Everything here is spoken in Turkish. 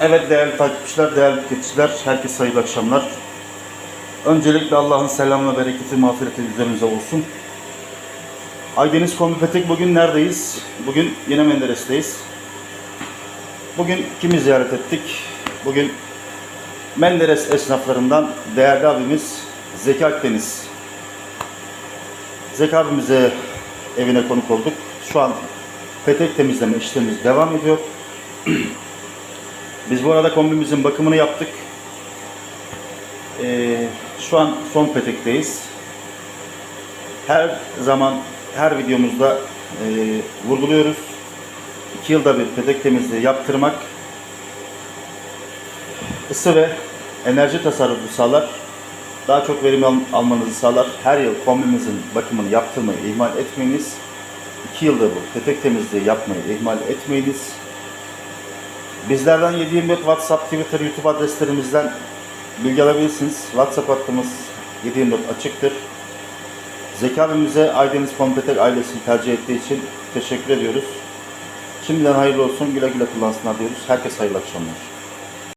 Evet değerli takipçiler, değerli tüketiciler, herkese hayırlı akşamlar. Öncelikle Allah'ın selamı, bereketi, mağfireti üzerinize olsun. Aydeniz Kombi Petek bugün neredeyiz? Bugün yine Menderes'teyiz. Bugün kimi ziyaret ettik? Bugün Menderes esnaflarından değerli abimiz Zeki Akdeniz. Zeki abimize evine konuk olduk. Şu an petek temizleme işlemimiz devam ediyor. Biz bu arada kombimizin bakımını yaptık. Ee, şu an son petekteyiz. Her zaman, her videomuzda e, vurguluyoruz. İki yılda bir petek temizliği yaptırmak ısı ve enerji tasarrufu sağlar. Daha çok verim al- almanızı sağlar. Her yıl kombimizin bakımını yaptırmayı ihmal etmeyiniz. İki yılda bu petek temizliği yapmayı ihmal etmeyiniz. Bizlerden 724 WhatsApp, Twitter, YouTube adreslerimizden bilgi alabilirsiniz. WhatsApp hattımız 724 açıktır. Zeki abimize Aydeniz Kompetek ailesini tercih ettiği için teşekkür ediyoruz. Şimdiden hayırlı olsun, güle güle kullansınlar diyoruz. Herkese hayırlı akşamlar.